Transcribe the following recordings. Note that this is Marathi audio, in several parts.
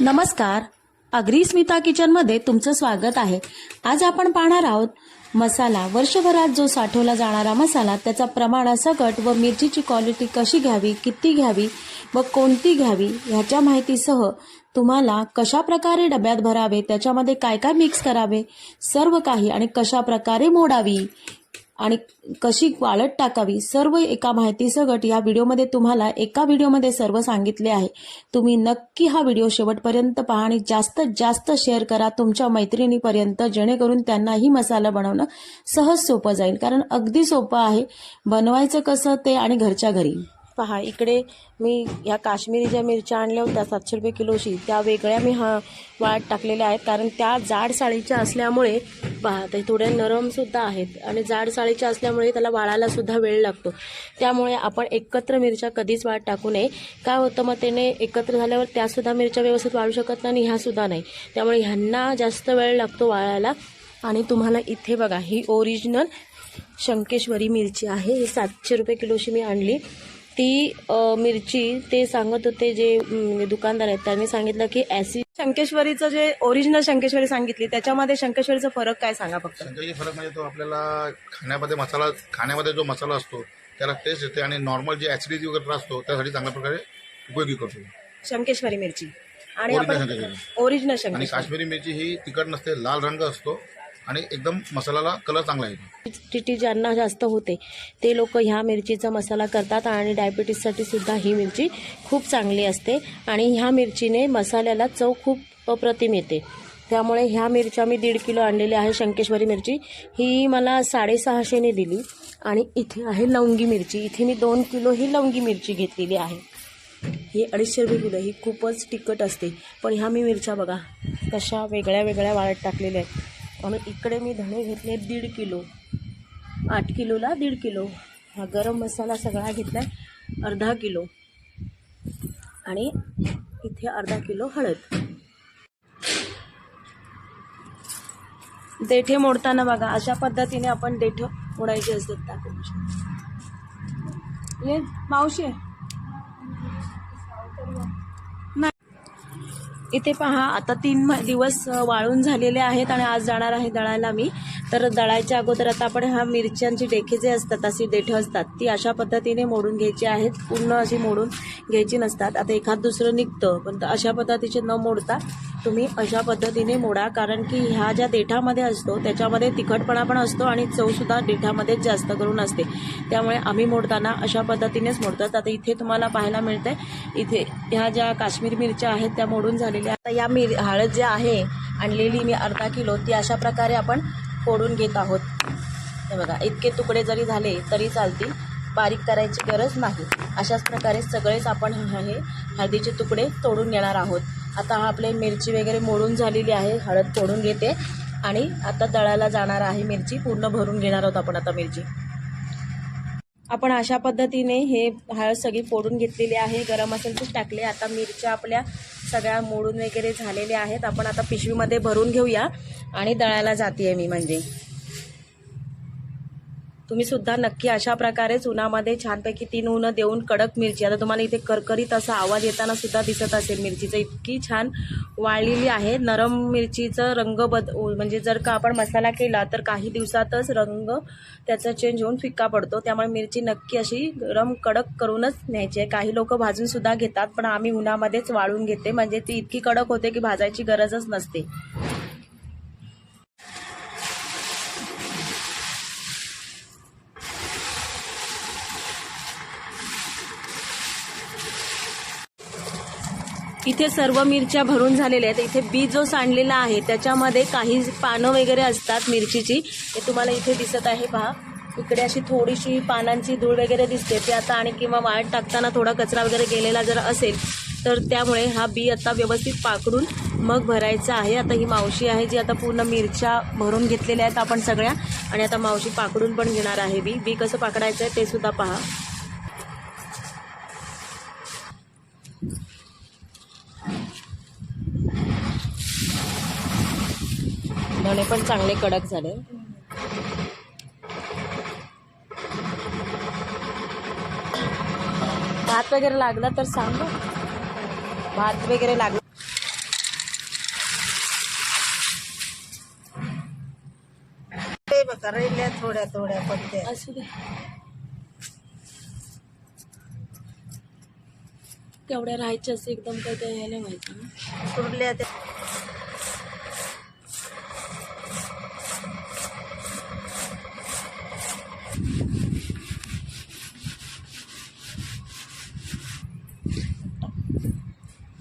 नमस्कार. अग्री स्मिता किचनमध्ये तुमचं स्वागत आहे. आज आपण पाहणार आहोत मसाला. वर्षभरात जो साठवला जाणारा मसाला त्याचा प्रमाणासकट व मिरचीची क्वालिटी कशी घ्यावी किती घ्यावी व कोणती घ्यावी ह्याच्या माहितीसह तुम्हाला कशा प्रकारे डब्यात भरावे त्याच्यामध्ये काय काय मिक्स करावे सर्व काही आणि कशा प्रकारे मोडावी आणि कशी वाळत टाकावी सर्व एका माहितीसकट या व्हिडिओमध्ये तुम्हाला एका व्हिडिओमध्ये सर्व सांगितले आहे. तुम्ही नक्की हा व्हिडिओ शेवटपर्यंत पहा आणि जास्तीत जास्त शेअर करा तुमच्या मैत्रिणीपर्यंत जेणेकरून त्यांनाही मसाला बनवणं सहज सोपं जाईल. कारण अगदी सोपं आहे बनवायचं कसं ते आणि घरच्या घरी. पहा इकडे मी ह्या काश्मीरी ज्या मिरच्या आणल्या होत्या सातशे रुपये किलोशी त्या वेगळ्या मी हा वाळत टाकलेल्या आहेत. कारण त्या जाड साळीच्या असल्यामुळे पहा ते थोड्या नरमसुद्धा आहेत आणि जाड साळीच्या असल्यामुळे त्याला वाळायला सुद्धा वेळ लागतो. त्यामुळे आपण एकत्र मिरच्या कधीच वाळत टाकू नये. काय होतं मग त्याने एकत्र झाल्यावर त्यासुद्धा मिरच्या व्यवस्थित वाळू शकत नाही आणि ह्यासुद्धा नाही. त्यामुळे ह्यांना जास्त वेळ लागतो वाळायला. आणि तुम्हाला इथे बघा ही ओरिजिनल शंकेश्वरी मिरची आहे. ही सातशे रुपये किलोशी मी आणली. ती मिरची ते सांगत होते जे दुकानदार आहेत त्यांनी सांगितलं की ॲसिड शंकेश्वरीचं जे ओरिजिनल शंकेश्वरी सांगितली त्याच्यामध्ये शंकेश्वरीचा फरक काय सांगा फक्त? संख्याची फरक म्हणजे तो आपल्याला खाण्यामध्ये मसाला खाण्यामध्ये जो मसाला असतो त्याला टेस्ट येते आणि नॉर्मल जे ॲसिडिटी वगैरे त्रास असतो त्यासाठी चांगल्या प्रकारे उपयोगी करतो. शंकेश्वरी मिरची. आणि Original आपण शंकेश्वरी. ओरिजिनल आणि शंकेश्वरी काश्मीरी मिरची ही तिखट नसते लाल रंग असतो आणि एकदम मसाल्याला कलर चांगला येतो. टी ज्यांना जास्त होते ते लोक ह्या मिरचीचा मसाला करतात आणि डायबिटीससाठी सुद्धा ही मिरची खूप चांगली असते आणि ह्या मिरचीने मसाल्याला चव खूप अप्रतिम येते. त्यामुळे ह्या मिरच्या मी दीड किलो आणलेल्या आहे शंकेश्वरी मिरची. ही मला साडेसहाशेने दिली आणि इथे आहे लवंगी मिरची. इथे मी दोन किलो ही लवंगी मिरची घेतलेली आहे. ही अडीचशे रुपये किलो ही खूपच तिखट असते. पण ह्या मी मिरच्या बघा कशा वेगळ्या वेगळ्या वाळत टाकलेल्या आहेत. आणि इकडे मी धणे घेतले दीड किलो. आठ किलोला दीड किलो. हा गरम मसाला सगळा घेतला अर्धा किलो. आणि इथे अर्धा किलो हळद. देठे मोडताना बघा अशा पद्धतीने आपण देठ मोडायचे असतात टाकून ये मावशी. इथे पहा आता तीन म- दिवस वाळून झालेले आहेत आणि आज जाणार आहे दळायला मी. तर दळायच्या अगोदर आता आपण ह्या मिरच्यांची डेखे जे असतात अशी देठं असतात ती अशा पद्धतीने मोडून घ्यायची आहेत. पूर्ण अशी मोडून घ्यायची नसतात. आता एखाद दुसरं निघतं पण अशा पद्धतीचे न मोडता तुम्ही अशा पद्धतीने मोडा कारण की ह्या ज्या देठामध्ये असतो त्याच्यामध्ये तिखटपणा पण असतो आणि चवसुद्धा देठामध्येच जास्त करून असते. त्यामुळे आम्ही मोडताना अशा पद्धतीनेच मोडतात आता इथे तुम्हाला पाहायला मिळतंय इथे ह्या ज्या काश्मीर मिरच्या आहेत त्या मोडून झालेल्या आता या मिर हळद जे आहे आणलेली मी अर्धा किलो ती अशा प्रकारे आपण फोडून घेत आहोत. हे बघा इतके तुकडे जरी झाले तरी चालतील. बारीक करायची गरज नाही. अशाच प्रकारे सगळेच आपण हे हे हळदीचे तुकडे तोडून घेणार आहोत. आता हा आपले मिरची वगैरे मोडून झालेली आहे हळद फोडून घेते. आणि आता दळायला जाणार आहे मिरची पूर्ण भरून घेणार आहोत आपण आता मिरची. आपण अशा पद्धतीने हे हळद सगळी फोडून घेतलेली आहे. गरम मसाल्याचेच टाकले. आता मिरच्या आपल्या सगळ्या मोडून वगैरे झालेल्या आहेत. आपण आता पिशवीमध्ये भरून घेऊया. आणि दळायला जाते मी म्हणजे. तुम्ही सुद्धा नक्की अशा प्रकारेच उन्हामध्ये छानपैकी तीन उन्हं देऊन कडक मिरची आता तुम्हाला इथे करकरीत असा आवाज येताना सुद्धा दिसत असेल मिरचीचं. इतकी छान वाळलेली आहे. नरम मिरचीचं रंग बद म्हणजे जर का आपण मसाला केला तर काही दिवसातच रंग त्याचा चेंज होऊन फिक्का पडतो. त्यामुळे मिरची नक्की अशी गरम कडक करूनच न्यायची आहे. काही लोक भाजून सुद्धा घेतात पण आम्ही उन्हामध्येच वाळून घेते. म्हणजे ती इतकी कडक होते की भाजायची गरजच नसते. इथे सर्व मिरच्या भरून झालेल्या आहेत. इथे बी जो सांडलेला आहे त्याच्यामध्ये काही पानं वगैरे असतात मिरचीची. हे तुम्हाला इथे दिसत आहे पहा. इकडे अशी थोडीशी पानांची धूळ वगैरे दिसते. ते आता आणि किंवा वाळत टाकताना थोडा कचरा वगैरे गेलेला जर असेल तर त्यामुळे हा बी आता व्यवस्थित पाकडून मग भरायचा आहे. आता ही मावशी आहे जी आता पूर्ण मिरच्या भरून घेतलेल्या आहेत आपण सगळ्या. आणि आता मावशी पाकडून पण घेणार आहे बी. बी कसं पाकडायचं आहे ते सुद्धा पहा. दाणे पण चांगले कडक झाले. भात वगैरे लागला तर सांग भात वगैरे लागला. ते बघा राहिल्या थोड्या थोड्या पडत्या असू दे. तेवढ्या राहायच्याच एकदम काही यायला माहिती. ना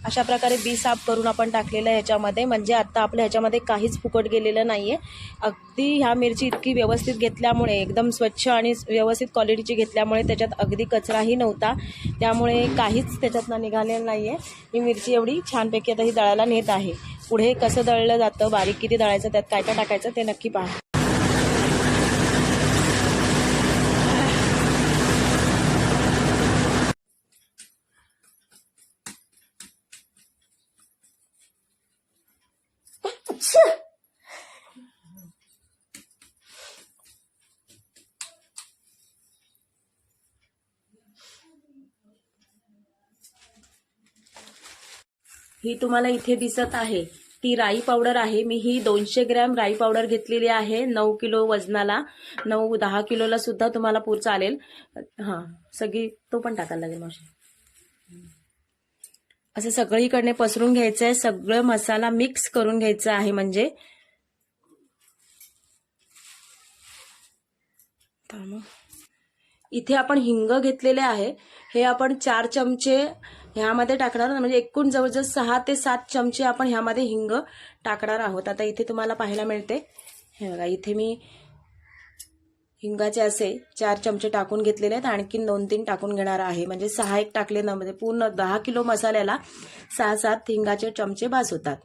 अशा प्रकारे बी साफ करून आपण टाकलेलं आहे ह्याच्यामध्ये. म्हणजे आत्ता आपल्या ह्याच्यामध्ये काहीच फुकट गेलेलं नाही आहे अगदी ह्या मिरची इतकी व्यवस्थित घेतल्यामुळे एकदम स्वच्छ आणि व्यवस्थित क्वालिटीची घेतल्यामुळे त्याच्यात अगदी कचराही नव्हता. त्यामुळे काहीच त्याच्यातनं निघालेलं नाही आहे ही मिरची एवढी छानपैकी आता ही दळायला नेत आहे. पुढे कसं दळलं जातं बारीक किती दळायचं त्यात काय काय टाकायचं ते नक्की पहा. ही तुम्हाला इथे दिसत आहे. ती राई पावडर आहे. मी ही दोनशे ग्रॅम राई पावडर घेतलेली आहे. नऊ किलो वजनाला नऊ दहा किलोला सुद्धा तुम्हाला पूर चालेल. हां सगळी तो पण टाकायला लागेल मावशी. असं सगळीकडे पसरून घ्यायचं आहे सगळं मसाला मिक्स करून घ्यायचा आहे म्हणजे. इथे आपण हिंग घेतलेले आहे. हे आपण चार चमचे ह्यामध्ये टाकणार म्हणजे एकूण जवळजवळ सहा ते सात चमचे आपण ह्यामध्ये हिंग टाकणार आहोत. आता इथे तुम्हाला पाहायला मिळते. हे बघा इथे मी हिंगाचे असे चार चमचे टाकून घेतलेले आहेत. आणखीन दोन तीन टाकून घेणार आहे. म्हणजे सहा एक टाकले ना म्हणजे पूर्ण दहा किलो मसाल्याला सहा सात हिंगाचे चमचे बास होतात.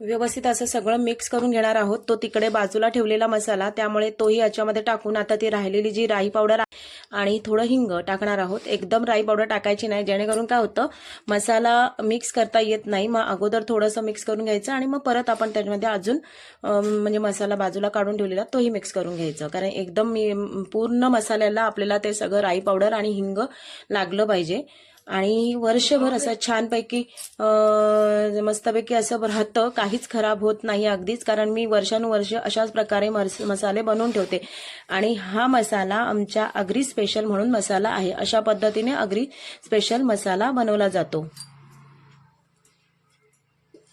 व्यवस्थित असं सगळं मिक्स करून घेणार आहोत. तो तिकडे बाजूला ठेवलेला मसाला त्यामुळे तोही याच्यामध्ये टाकून आता ती राहिलेली जी राई पावडर आहे आणि थोडं हिंग टाकणार आहोत. एकदम राई पावडर टाकायची नाही जेणेकरून काय होतं मसाला मिक्स करता येत नाही. मग अगोदर थोडंसं मिक्स करून घ्यायचं आणि मग परत आपण त्याच्यामध्ये अजून म्हणजे मसाला बाजूला काढून ठेवलेला तोही मिक्स करून घ्यायचं. कारण एकदम मी- पूर्ण मसाल्याला आपल्याला ते सगळं राई पावडर आणि हिंग लागलं पाहिजे. आणि वर्षभर असं छानपैकी मस्तपैकी असं राहतं. काहीच खराब होत नाही अगदीच कारण मी वर्षानुवर्ष अशाच प्रकारे मस मसाले बनवून ठेवते. आणि हा मसाला आमच्या अग्री स्पेशल म्हणून मसाला आहे. अशा पद्धतीने अग्री स्पेशल मसाला बनवला जातो.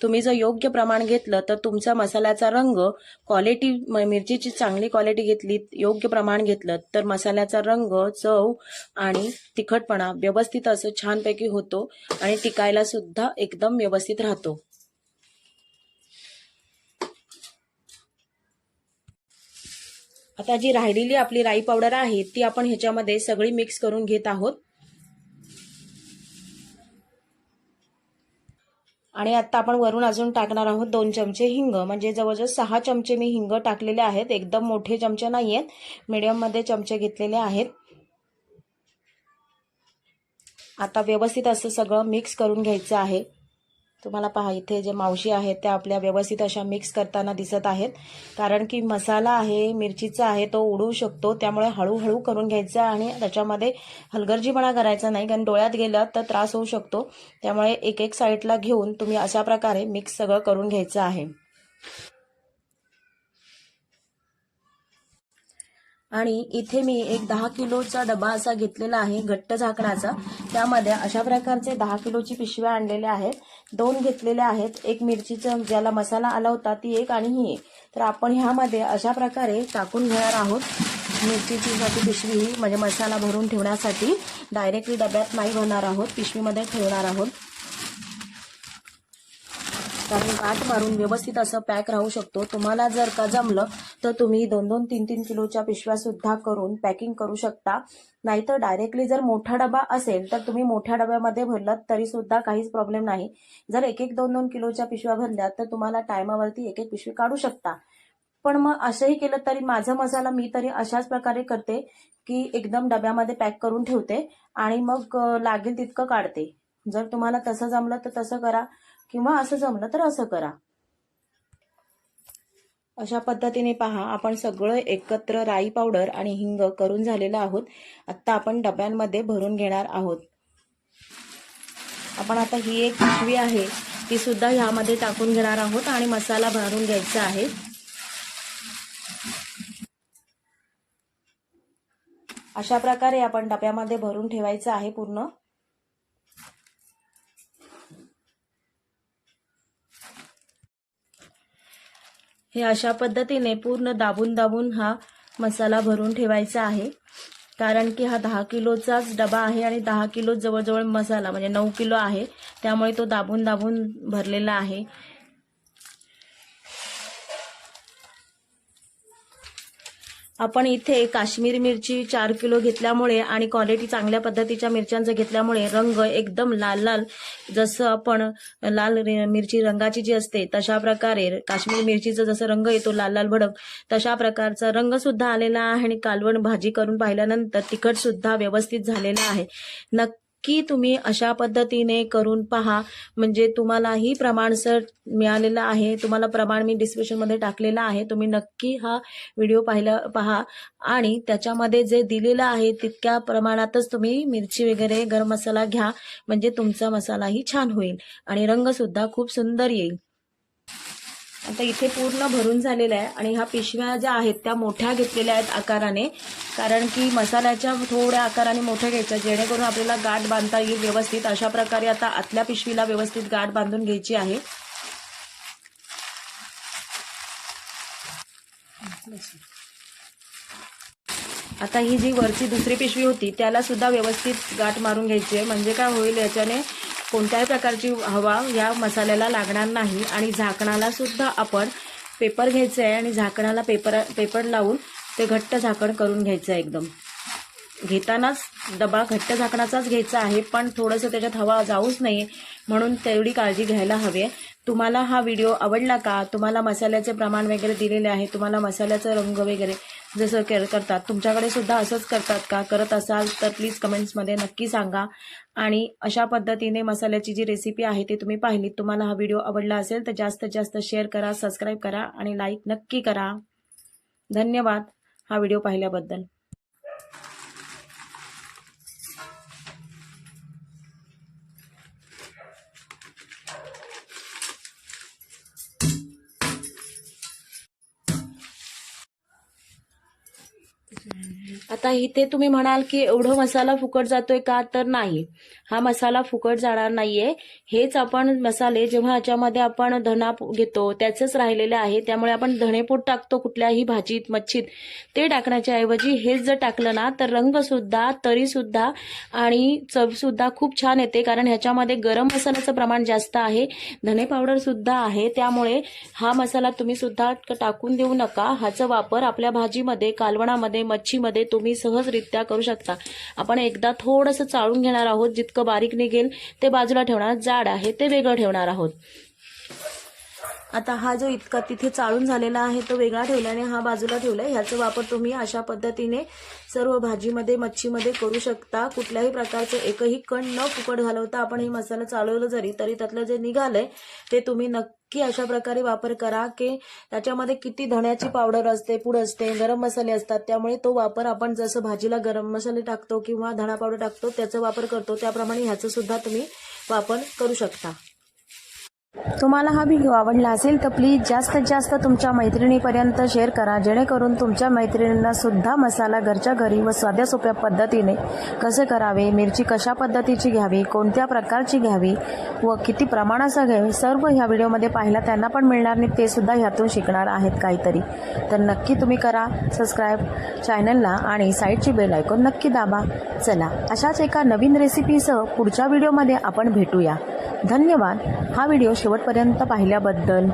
तुम्ही जर योग्य प्रमाण घेतलं तर तुमचा मसाल्याचा रंग क्वालिटी मिरचीची चांगली क्वालिटी घेतली योग्य प्रमाण घेतलं तर मसाल्याचा रंग चव आणि तिखटपणा व्यवस्थित असं छानपैकी होतो आणि टिकायला सुद्धा एकदम व्यवस्थित राहतो. आता जी राहिलेली आपली राई पावडर आहे ती आपण ह्याच्यामध्ये सगळी मिक्स करून घेत आहोत. आणि आता आपण वरून अजून टाकणार आहोत दोन चमचे हिंग. म्हणजे जवळजवळ सहा चमचे मी हिंग टाकलेले आहेत. एकदम मोठे चमचे नाही आहेत मीडियममध्ये चमचे घेतलेले आहेत. आता व्यवस्थित असं सगळं मिक्स करून घ्यायचं आहे. तुम्हाला पहा इथे जे मावशी आहेत त्या आपल्या व्यवस्थित अशा मिक्स करताना दिसत आहेत. कारण की मसाला आहे मिरचीचा आहे तो उडू शकतो. त्यामुळे हळूहळू करून घ्यायचा आणि त्याच्यामध्ये हलगर्जीपणा करायचा नाही. कारण डोळ्यात गेलं तर त्रास होऊ शकतो. त्यामुळे एक एक साईडला घेऊन तुम्ही अशा प्रकारे मिक्स सगळं करून घ्यायचं आहे. आणि इथे मी एक दहा किलोचा डबा असा घेतलेला आहे घट्ट झाकणाचा. त्यामध्ये अशा प्रकारचे दहा किलोची पिशव्या आणलेल्या आहेत. दोन घेतलेल्या आहेत. एक मिरचीचं ज्याला मसाला आला होता ती एक आणि ही एक. तर आपण ह्यामध्ये अशा प्रकारे टाकून घेणार आहोत. मिरचीची साठी पिशवी ही म्हणजे मसाला भरून ठेवण्यासाठी डायरेक्टली डब्यात नाही भरणार आहोत. पिशवीमध्ये ठेवणार आहोत. कारण गाठ मारून व्यवस्थित असं पॅक राहू शकतो. तुम्हाला जर का जमलं तर तुम्ही दोन दोन तीन तीन किलोच्या पिशव्या सुद्धा करून पॅकिंग करू शकता. नाहीतर डायरेक्टली जर मोठा डबा असेल तर तुम्ही मोठ्या डब्यामध्ये भरलात तरी सुद्धा काहीच प्रॉब्लेम नाही. जर एक एक दोन दोन किलोच्या पिशव्या भरल्या तर तुम्हाला टायमावरती एक एक पिशवी काढू शकता. पण मग असंही केलं तरी माझा मसाला मी तरी अशाच प्रकारे करते की एकदम डब्यामध्ये पॅक करून ठेवते आणि मग लागेल तितकं काढते. जर तुम्हाला तसं जमलं तर तसं करा. किंवा असं जमलं तर असं करा. अशा पद्धतीने पहा आपण सगळं एकत्र राई पावडर आणि हिंग करून झालेलं आहोत. आत्ता आपण डब्यांमध्ये भरून घेणार आहोत. आपण आता ही एक पिशवी आहे ती सुद्धा ह्यामध्ये टाकून घेणार आहोत आणि मसाला भरून घ्यायचा आहे. अशा प्रकारे आपण डब्यामध्ये भरून ठेवायचं आहे पूर्ण. हे अशा पद्धतीने पूर्ण दाबून दाबून हा मसाला भरून ठेवायचा आहे. कारण की हा दहा किलोचाच डबा आहे आणि दहा किलो जवळजवळ मसाला म्हणजे नऊ किलो आहे. त्यामुळे तो दाबून दाबून भरलेला आहे. आपण इथे काश्मीरी मिरची चार किलो घेतल्यामुळे आणि क्वालिटी चांगल्या पद्धतीच्या मिरच्यांचं घेतल्यामुळे रंग एकदम लाल लाल. जसं आपण लाल मिरची रंगाची जी असते तशा प्रकारे काश्मीरी मिरचीचा जसं रंग येतो लाल लाल भडक तशा प्रकारचा रंग सुद्धा आलेला आहे आणि कालवण भाजी करून पाहिल्यानंतर तिखट सुद्धा व्यवस्थित झालेला आहे. नक्की तुम्ही अशा पद्धतीने करून पहा. म्हणजे तुम्हालाही प्रमाणसर मिळालेलं आहे. तुम्हाला प्रमाण मी डिस्क्रिप्शनमध्ये टाकलेलं आहे. तुम्ही नक्की हा व्हिडिओ पाहिला पहा. आणि त्याच्यामध्ये जे दिलेलं आहे तितक्या प्रमाणातच तुम्ही मिरची वगैरे गरम मसाला घ्या. म्हणजे तुमचा मसालाही छान होईल. आणि रंगसुद्धा खूप सुंदर येईल. आता इथे पूर्ण भरून झालेलं आहे आणि ह्या पिशव्या ज्या आहेत त्या मोठ्या घेतलेल्या आहेत आकाराने. कारण की मसाल्याच्या थोड्या आकाराने मोठ्या घ्यायच्या जेणेकरून आपल्याला गाठ बांधता येईल व्यवस्थित. अशा प्रकारे आता आतल्या पिशवीला व्यवस्थित गाठ बांधून घ्यायची आहे. आता ही जी वरची दुसरी पिशवी होती त्याला सुद्धा व्यवस्थित गाठ मारून घ्यायची आहे. म्हणजे काय होईल याच्याने कोणत्याही प्रकारची हवा या मसाल्याला लागणार नाही आणि झाकणाला सुद्धा आपण पेपर घ्यायचं आहे आणि झाकणाला पेपर पेपर लावून ते घट्ट झाकण करून घ्यायचं आहे एकदम. घेतानाच डबा घट्ट झाकणाचाच घ्यायचा आहे पण थोडंसं त्याच्यात हवा जाऊच नाही म्हणून तेवढी काळजी घ्यायला हवी आहे. तुम्हाला हा व्हिडिओ आवडला का? तुम्हाला मसाल्याचे प्रमाण वगैरे दिलेले आहे तुम्हाला मसाल्याचा रंग वगैरे जसं कर करतात. तुमच्याकडे सुद्धा असंच करतात का? करत असाल तर प्लीज कमेंट्समध्ये नक्की सांगा. आणि अशा पद्धतीने मसाल्याची जी रेसिपी आहे ती तुम्ही पाहिली. तुम्हाला हा व्हिडिओ आवडला असेल तर जास्तीत जास्त शेअर करा सबस्क्राईब करा आणि लाईक नक्की करा. धन्यवाद हा व्हिडिओ पाहिल्याबद्दल. आता इथे तुम्ही म्हणाल की एवढं मसाला फुकट जातोय का? तर नाही. हा मसाला फुकट जाणार नाहीये. हेच आपण मसाले जेव्हा याच्यामध्ये आपण धना घेतो त्याचंच राहिलेले आहे. त्यामुळे आपण धणेपूड टाकतो कुठल्याही भाजीत मच्छीत. ते टाकण्याच्या ऐवजी हेच जर टाकलं ना तर रंग सुद्धा तरी सुद्धा आणि चव सुद्धा खूप छान येते. कारण ह्याच्यामध्ये गरम मसाल्याचं प्रमाण जास्त आहे. धने पावडर सुद्धा आहे. त्यामुळे हा मसाला तुम्ही सुद्धा टाकून देऊ नका. ह्याचा वापर आपल्या भाजीमध्ये कालवणामध्ये मच्छीमध्ये तुम्ही तुम्ही सहजरित्या करू शकता. आपण एकदा थोडंसं चाळून घेणार आहोत. जितकं बारीक निघेल ते बाजूला ठेवणार. जाड आहे ते वेगळं ठेवणार आहोत. आता हा जो इतका तिथे चाळून झालेला आहे तो वेगळा ठेवल्याने हा बाजूला ठेवलाय. ह्याचा वापर तुम्ही अशा पद्धतीने सर्व भाजीमध्ये मच्छीमध्ये करू शकता. कुठल्याही प्रकारचे एकही कण न फुकट घालवता आपण हे मसाला चालवलं जरी तरी त्यातलं जे निघालंय ते तुम्ही नक्की अशा प्रकारे वापर करा की त्याच्यामध्ये किती धण्याची पावडर असते पूड असते गरम मसाले असतात. त्यामुळे तो वापर आपण जसं भाजीला गरम मसाले टाकतो किंवा धणा पावडर टाकतो त्याचा वापर करतो. त्याप्रमाणे ह्याचा सुद्धा तुम्ही वापर करू शकता. तुम्हाला हा व्हिडिओ आवडला असेल तर प्लीज जास्तीत जास्त तुमच्या मैत्रिणीपर्यंत शेअर करा जेणेकरून तुमच्या मैत्रिणींना सुद्धा मसाला घरच्या घरी व साध्या सोप्या पद्धतीने कसे करावे मिरची कशा पद्धतीची घ्यावी कोणत्या प्रकारची घ्यावी व किती प्रमाणाचा घ्यावी सर्व ह्या व्हिडिओमध्ये पाहिला त्यांना पण मिळणार नाही ते सुद्धा ह्यातून शिकणार आहेत काहीतरी. तर नक्की तुम्ही करा सबस्क्राईब चॅनलला आणि साईडची बेल ऐकून नक्की दाबा. चला अशाच एका नवीन रेसिपीसह पुढच्या व्हिडिओमध्ये आपण भेटूया. धन्यवाद. हा व्हिडिओ शेवटपर्यंत पाहिल्याबद्दल